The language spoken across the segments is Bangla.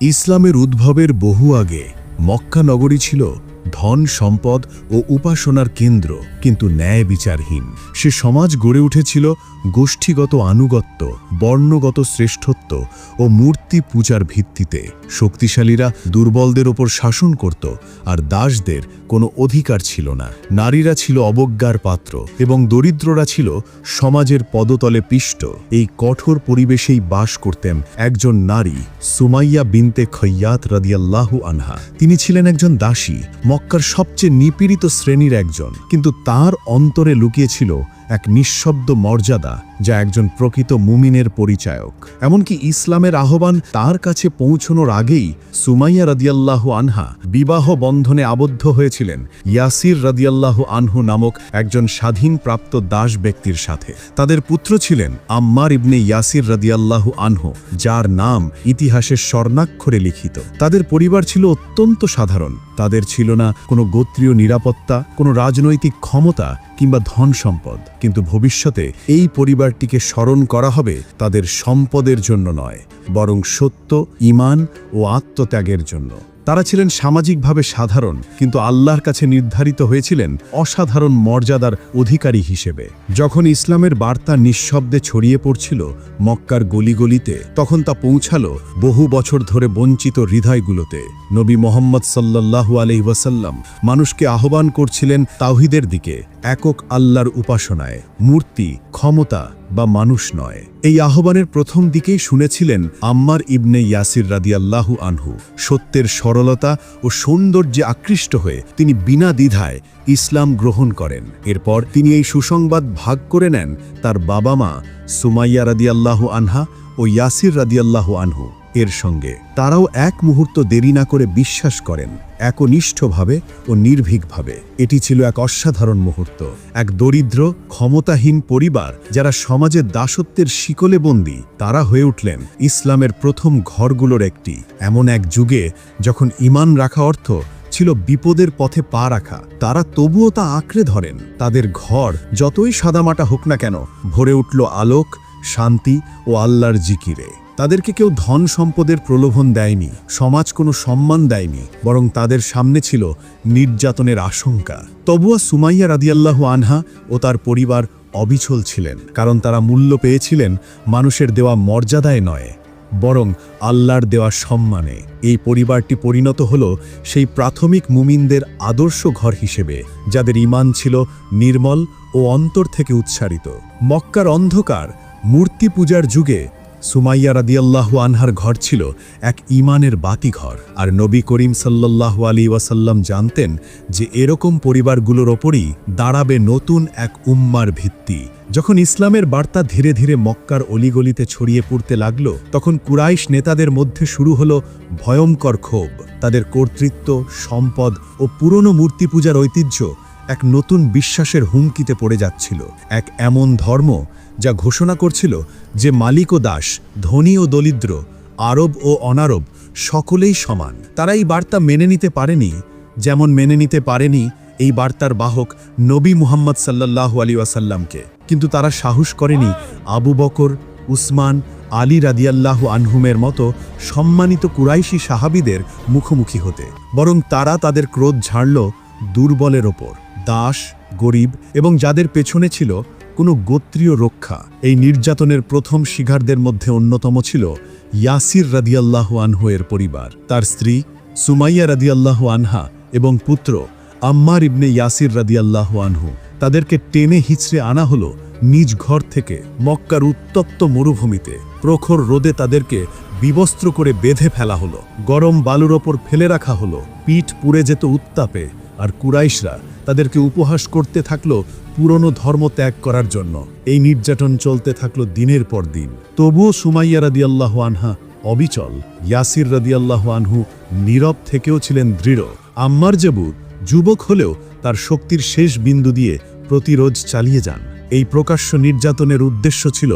ইসলামের উদ্ভবের বহু আগে মক্কা নগরী ছিল ধন সম্পদ ও উপাসনার কেন্দ্র, কিন্তু ন্যায় বিচারহীন। সে সমাজ গড়ে উঠেছিল গোষ্ঠীগত আনুগত্য, বর্ণগত শ্রেষ্ঠত্ব ও মূর্তি পূজার ভিত্তিতে। শক্তিশালীরা দুর্বলদের ওপর শাসন করত, আর দাসদের কোনো অধিকার ছিল না। নারীরা ছিল অবজ্ঞার পাত্র এবং দরিদ্ররা ছিল সমাজের পদতলে পিষ্ট। এই কঠোর পরিবেশেই বাস করতেন একজন নারী, সুমাইয়া বিনতে খৈয়াত রাদিয়াল্লাহু আনহা। তিনি ছিলেন একজন দাসী মক্কার সবচেয়ে নিপীড়িত শ্রেণির একজন কিন্তু তার অন্তরে লুকিয়েছিল এক নিঃশব্দ মর্যাদা যা একজন প্রকৃত মুমিনের পরিচায়ক। এমনকি ইসলামের আহ্বান তার কাছে পৌঁছনোর আগেই সুমাইয়া রাদিয়াল্লাহু আনহা বিবাহ বন্ধনে আবদ্ধ হয়েছিলেন ইয়াসির রাদিয়াল্লাহু আনহু নামক একজন স্বাধীন প্রাপ্ত দাস ব্যক্তির সাথে। তাদের পুত্র ছিলেন আম্মার ইবনে ইয়াসির রাদিয়াল্লাহু আনহু, যার নাম ইতিহাসের স্বর্ণাক্ষরে লিখিত। তাদের পরিবার ছিল অত্যন্ত সাধারণ। তাদের ছিল না কোনো গোত্রীয় নিরাপত্তা, কোনো রাজনৈতিক ক্ষমতা কিংবা ধন সম্পদ। কিন্তু ভবিষ্যতে এই পরিবারটিকে স্মরণ করা হবে তাদের সম্পদের জন্য নয়, বরং সত্য ইমান ও আত্মত্যাগের জন্য। তারা ছিলেন সামাজিকভাবে সাধারণ, কিন্তু আল্লাহর কাছে নির্ধারিত হয়েছিলেন অসাধারণ মর্যাদার অধিকারী হিসেবে। যখন ইসলামের বার্তা নিঃশব্দে ছড়িয়ে পড়ছিল মক্কার গলিগলিতে, তখন তা পৌঁছালো বহু বছর ধরে বঞ্চিত হৃদয়গুলোতে। নবী মোহাম্মদ সাল্লাল্লাহু আলহি ওয়াসাল্লাম মানুষকে আহ্বান করছিলেন তাওহিদের দিকে। একক আল্লাহর উপাসনায়, মূর্তি, ক্ষমতা বা মানুষ নয়। এই আহ্বানের প্রথম দিকেই শুনেছিলেন আম্মার ইবনে ইয়াসির রাদিয়াল্লাহু আনহু। সত্যের সরলতা ও সৌন্দর্যে আকৃষ্ট হয়ে তিনি বিনা দ্বিধায় ইসলাম গ্রহণ করেন। এরপর তিনি এই সুসংবাদ ভাগ করে নেন তার বাবা মা সুমাইয়া রাদিয়াল্লাহু আনহা ও ইয়াসির রাদিয়াল্লাহু আনহু। এর সঙ্গে। তারাও এক মুহূর্ত দেরি না করে বিশ্বাস করেন, একনিষ্ঠভাবে ও নির্ভীকভাবে। এটি ছিল এক অসাধারণ মুহূর্ত, এক দরিদ্র, ক্ষমতাহীন পরিবার যারা সমাজের দাসত্বের শিকলে বন্দী। তারা হয়ে উঠলেন ইসলামের প্রথম ঘরগুলোর একটি। এমন এক যুগে যখন ইমান রাখা অর্থ ছিল বিপদের পথে পা রাখা, তারা তবুও তা আঁকড়ে ধরেন। তাদের ঘর যতই সাদামাটা হোক না কেন, ভরে উঠল আলোক, শান্তি ও আল্লাহর জিকিরে। তাদেরকে কেউ ধন সম্পদের প্রলোভন দেয়নি, সমাজ কোনো সম্মান দেয়নি, বরং তাদের সামনে ছিল নির্যাতনের আশঙ্কা। তবুয়া সুমাইয়া রাদিয়াল্লাহু আনহা ও তার পরিবার অবিচল ছিলেন, কারণ তারা মূল্য পেয়েছিলেন মানুষের দেওয়া মর্যাদায় নয়, বরং আল্লাহর দেওয়া সম্মানে। এই পরিবারটি পরিণত হল সেই প্রাথমিক মুমিনদের আদর্শ ঘর হিসেবে, যাদের ইমান ছিল নির্মল ও অন্তর থেকে উচ্চারিত মক্কার অন্ধকার মূর্তি পূজার যুগে সুমাইয়া রাদিয়াল্লাহু আনহার ঘর ছিল এক ইমানের বাতিঘর আর নবী করিম সাল্লাল্লাহু আলী ওয়াসাল্লাম জানতেন যে এরকম পরিবারগুলোর ওপরই দাঁড়াবে নতুন এক উম্মার ভিত্তি। যখন ইসলামের বার্তা ধীরে ধীরে মক্কার অলিগলিতে ছড়িয়ে পড়তে লাগল, তখন কুরাইশ নেতাদের মধ্যে শুরু হলো ভয়ঙ্কর ক্ষোভ। তাদের কর্তৃত্ব, সম্পদ ও পুরনো মূর্তি পূজার ঐতিহ্য এক নতুন বিশ্বাসের হুমকিতে পড়ে যাচ্ছিল। এক এমন ধর্ম যা ঘোষণা করছিল যে মালিক ও দাস, ধনী ও দরিদ্র, আরব ও অনারব সকলেই সমান। তারা এই বার্তা মেনে নিতে পারেনি, যেমন মেনে নিতে পারেনি এই বার্তার বাহক নবী মুহাম্মদ সাল্লাল্লাহু আলী ওয়াসাল্লামকে। কিন্তু তারা সাহস করেনি আবু বকর, উসমান, আলী রাদিয়াল্লাহু আনহুমের মতো সম্মানিত কুরাইশি সাহাবিদের মুখোমুখি হতে। বরং তারা তাদের ক্রোধ ঝাড়ল দুর্বলের ওপর। দাস, গরিব এবং যাদের পেছনে ছিল কোনো গোত্রীয় রক্ষা। এই নির্যাতনের প্রথম শিকারদের মধ্যে অন্যতম ছিল ইয়াসির রাদিয়াল্লাহু আনহু এর পরিবার। তার স্ত্রী সুমাইয়া রাদিয়াল্লাহু আনহা এবং পুত্র আম্মার ইবনে ইয়াসির রাদিয়াল্লাহু আনহু তাদেরকে টেনে হিচড়ে আনা হলো নিজ ঘর থেকে মক্কার উত্তপ্ত মরুভূমিতে। প্রখর রোদে তাদেরকে বিবস্ত্র করে বেঁধে ফেলা হলো। গরম বালুর ওপর ফেলে রাখা হলো। পিঠ পুড়ে যেত উত্তাপে। আর কুরাইশরা তাদেরকে উপহাস করতে থাকল পুরনো ধর্ম ত্যাগ করার জন্য। এই নির্যাতন চলতে থাকল দিনের পর দিন। তবুও সুমাইয়া রাদিয়াল্লাহ আনহা অবিচল, ইয়াসির রাদিয়াল্লাহ আনহু নীরব থেকেও ছিলেন দৃঢ়। আম্মার জেবু যুবক হলেও তার শক্তির শেষ বিন্দু দিয়ে প্রতিরোধ চালিয়ে যান। এই প্রকাশ্য নির্যাতনের উদ্দেশ্য ছিল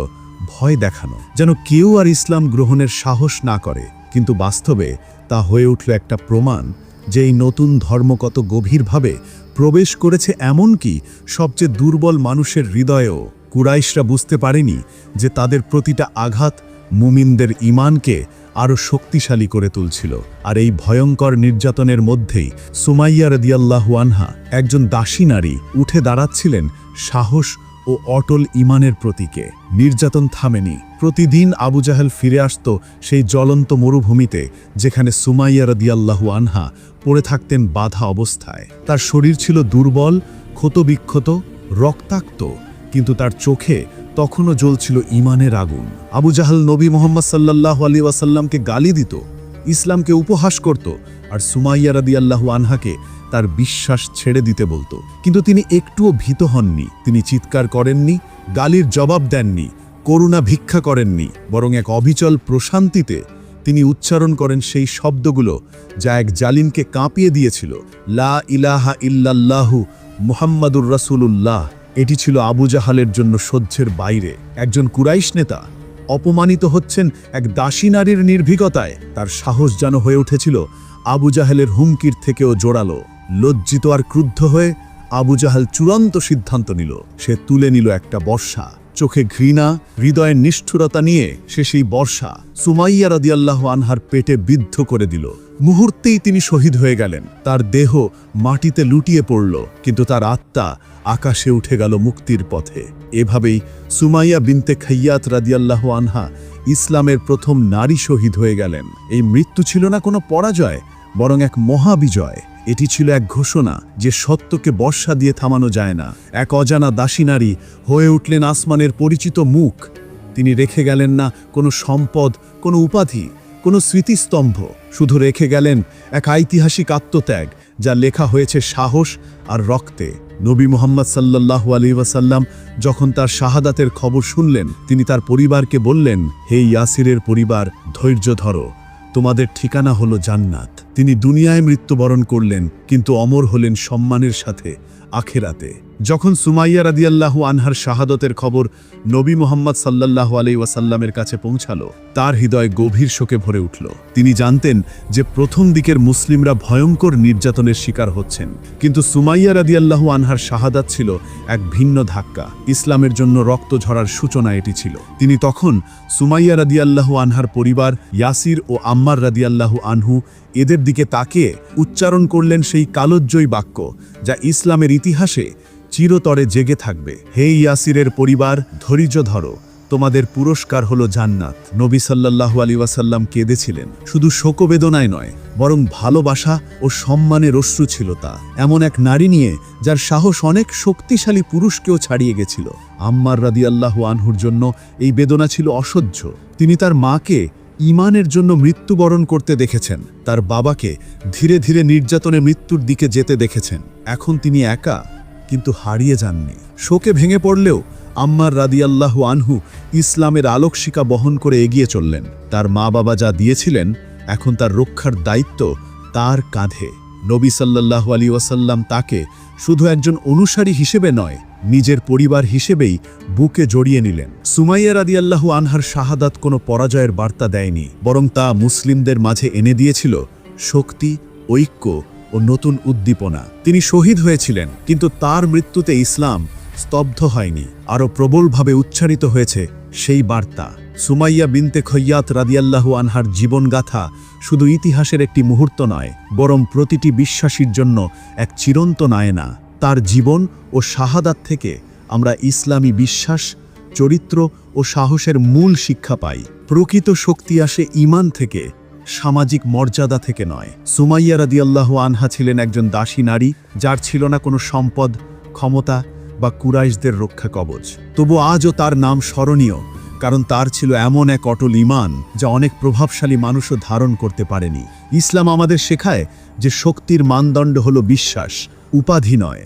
ভয় দেখানো, যেন কেউ আর ইসলাম গ্রহণের সাহস না করে। কিন্তু বাস্তবে তা হয়ে উঠল একটা প্রমাণ যে এই নতুন ধর্ম কত গভীরভাবে প্রবেশ করেছে এমনকি সবচেয়ে দুর্বল মানুষের হৃদয়েও। কুরাইশরা বুঝতে পারেনি যে তাদের প্রতিটা আঘাত মুমিনদের ইমানকে আরও শক্তিশালী করে তুলছিল। আর এই ভয়ঙ্কর নির্যাতনের মধ্যেই সুমাইয়া রদিয়াল্লাহু আনহা একজন দাসী নারী উঠে দাঁড়াচ্ছিলেন সাহস ও অটল ইমানের প্রতীকে নির্যাতন থামেনি। প্রতিদিন আবু জাহেল ফিরে আসত সেই জ্বলন্ত মরুভূমিতে, যেখানে সুমাইয়া রদিয়াল্লাহু আনহা পড়ে থাকতেন বাধা অবস্থায়। তার শরীর ছিল দুর্বল, ক্ষতবিক্ষত, রক্তাক্ত, কিন্তু তার চোখে তখনও জ্বলছিল ইমানের আগুন। আবু জাহাল নবী মোহাম্মদ সাল্লাহ আলী ওয়াসাল্লামকে গালি দিত, ইসলামকে উপহাস করত, আর সুমাইয়া রাদি আল্লাহু আনহাকে তার বিশ্বাস ছেড়ে দিতে বলতো। কিন্তু তিনি একটুও ভীত হননি। তিনি চিৎকার করেননি, গালির জবাব দেননি, করুণা ভিক্ষা করেননি, বরং এক অবিচল প্রশান্তিতে তিনি উচ্চারণ করেন সেই শব্দগুলো যা এক জালিনকে কাঁপিয়ে দিয়েছিল। লা ইলাহা ইল্লাল্লাহু মুহাম্মাদুর রাসূলুল্লাহ। এটি ছিল আবু জাহালের জন্য সহ্যের বাইরে। একজন কুরাইশ নেতা অপমানিত হচ্ছেন এক দাসী নারীর নির্ভীকতায়। তার সাহস যেন হয়ে উঠেছিল আবু জাহেলের হুমকির থেকেও জোরালো। লজ্জিত আর ক্রুদ্ধ হয়ে আবু জাহাল চূড়ান্ত সিদ্ধান্ত নিল। সে তুলে নিল একটা বর্ষা। চোখে ঘৃণা হৃদয়ের নিষ্ঠুরতা নিয়ে সে সেই বর্ষা সুমাইয়া রাদিয়াল্লাহ আনহার পেটে বিদ্ধ করে দিল। মুহূর্তেই তিনি শহীদ হয়ে গেলেন। তার দেহ মাটিতে লুটিয়ে পড়ল, কিন্তু তার আত্মা আকাশে উঠে গেল মুক্তির পথে। এভাবেই সুমাইয়া বিনতে খাইয়াত রাদিয়াল্লাহ আনহা ইসলামের প্রথম নারী শহীদ হয়ে গেলেন। এই মৃত্যু ছিল না কোনো পরাজয় বরং এক মহাবিজয়। এটি ছিল এক ঘোষণা যে সত্যকে বর্ষা দিয়ে থামানো যায় না। এক অজানা দাসী নারী হয়ে উঠলেন আসমানের পরিচিত মুখ। তিনি রেখে গেলেন না কোনো সম্পদ, কোনো উপাধি, কোনো স্মৃতিস্তম্ভ। শুধু রেখে গেলেন এক ঐতিহাসিক আত্মত্যাগ, যা লেখা হয়েছে সাহস আর রক্তে। নবী মোহাম্মদ সাল্লাল্লাহু আলী ওয়াসাল্লাম যখন তার শাহাদাতের খবর শুনলেন, তিনি তার পরিবারকে বললেন, হে ইয়াসিরের পরিবার, ধৈর্য ধরো। তোমাদের ঠিকানা হলো জান্নাত। তিনি দুনিয়ায় মৃত্যুবরণ করলেন কিন্তু অমর হলেন সম্মানের সাথে আখেরাতে। যখন সুমাইয়া রাদিয়াল্লাহু আনহার শাহাদতের খবর নবী মোহাম্মদ সাল্লাল্লাহু আলাই ওয়াসাল্লামের কাছে পৌঁছালো, তার হৃদয় গভীর শোকে ভরে উঠল। তিনি জানতেন যে প্রথম দিকের মুসলিমরা ভয়ঙ্কর নির্যাতনের শিকার হচ্ছেন। কিন্তু সুমাইয়া রাদিয়াল্লাহু আনহার শাহাদাত ছিল এক ভিন্ন ধাক্কা। ইসলামের জন্য রক্ত ঝরার সূচনা এটি ছিল। তিনি তখন সুমাইয়া রাদিয়াল্লাহু আনহার পরিবার, ইয়াসির ও আম্মার রাদিয়াল্লাহু আনহু এদের দিকে তাকিয়ে উচ্চারণ করলেন সেই কালোজ্জয়ী বাক্য, যা ইসলামের ইতিহাসে চিরতরে জেগে থাকবে। হে ইয়াসিরের পরিবার, ধৈর্য ধরো। তোমাদের পুরস্কার হলো জান্নাত। নবী সাল্লাল্লাহু আলী ওয়াসাল্লাম কেঁদেছিলেন। শুধু শোকবেদনায় নয়, বরং ভালোবাসা ও সম্মানের অশ্রু ছিল তা। এমন এক নারী নিয়ে, যার সাহস অনেক শক্তিশালী পুরুষকেও ছাড়িয়ে গেছিল। আম্মার রাদিয়াল্লাহু আনহুর জন্য এই বেদনা ছিল অসহ্য। তিনি তার মাকে ইমানের জন্য মৃত্যুবরণ করতে দেখেছেন। তার বাবাকে ধীরে ধীরে নির্যাতনে মৃত্যুর দিকে যেতে দেখেছেন। এখন তিনি একা। কিন্তু হারিয়ে যাননি। শোকে ভেঙে পড়লেও আম্মার রাদিয়াল্লাহু আনহু ইসলামের আলোকশিকা বহন করে এগিয়ে চললেন। তার মা বাবা যা দিয়েছিলেন, এখন তার রক্ষার দায়িত্ব তার কাঁধে। নবী সাল্লাল্লাহু আলী ওয়াসাল্লাম তাকে শুধু একজন অনুসারী হিসেবে নয়, নিজের পরিবার হিসেবেই বুকে জড়িয়ে নিলেন। সুমাইয়া রাদিয়াল্লাহু আনহার শাহাদাত কোনো পরাজয়ের বার্তা দেয়নি, বরং তা মুসলিমদের মাঝে এনে দিয়েছিল শক্তি, ঐক্য ও নতুন উদ্দীপনা। তিনি শহীদ হয়েছিলেন, কিন্তু তার মৃত্যুতে ইসলাম স্তব্ধ হয়নি, আরও প্রবলভাবে উচ্চারিত হয়েছে সেই বার্তা। সুমাইয়া বিনতে খৈয়াত রাদিয়াল্লাহু আনহার জীবনগাথা শুধু ইতিহাসের একটি মুহূর্ত নয়, বরং প্রতিটি বিশ্বাসীর জন্য এক চিরন্তন আয়না তার জীবন ও শাহাদাত থেকে আমরা ইসলামী বিশ্বাস, চরিত্র ও সাহসের মূল শিক্ষা পাই। প্রকৃত শক্তি আসে ইমান থেকে সামাজিক মর্যাদা থেকে নয়। সুমাইয়া রাদিয়াল্লাহ আনহা ছিলেন একজন দাসী নারী, যার ছিল না কোনো সম্পদ, ক্ষমতা বা কুরাইশদের রক্ষা কবচ। তবু আজও তার নাম স্মরণীয়, কারণ তার ছিল এমন এক অটল ইমান যা অনেক প্রভাবশালী মানুষও ধারণ করতে পারেনি। ইসলাম আমাদের শেখায় যে শক্তির মানদণ্ড হল বিশ্বাস, উপাধি নয়।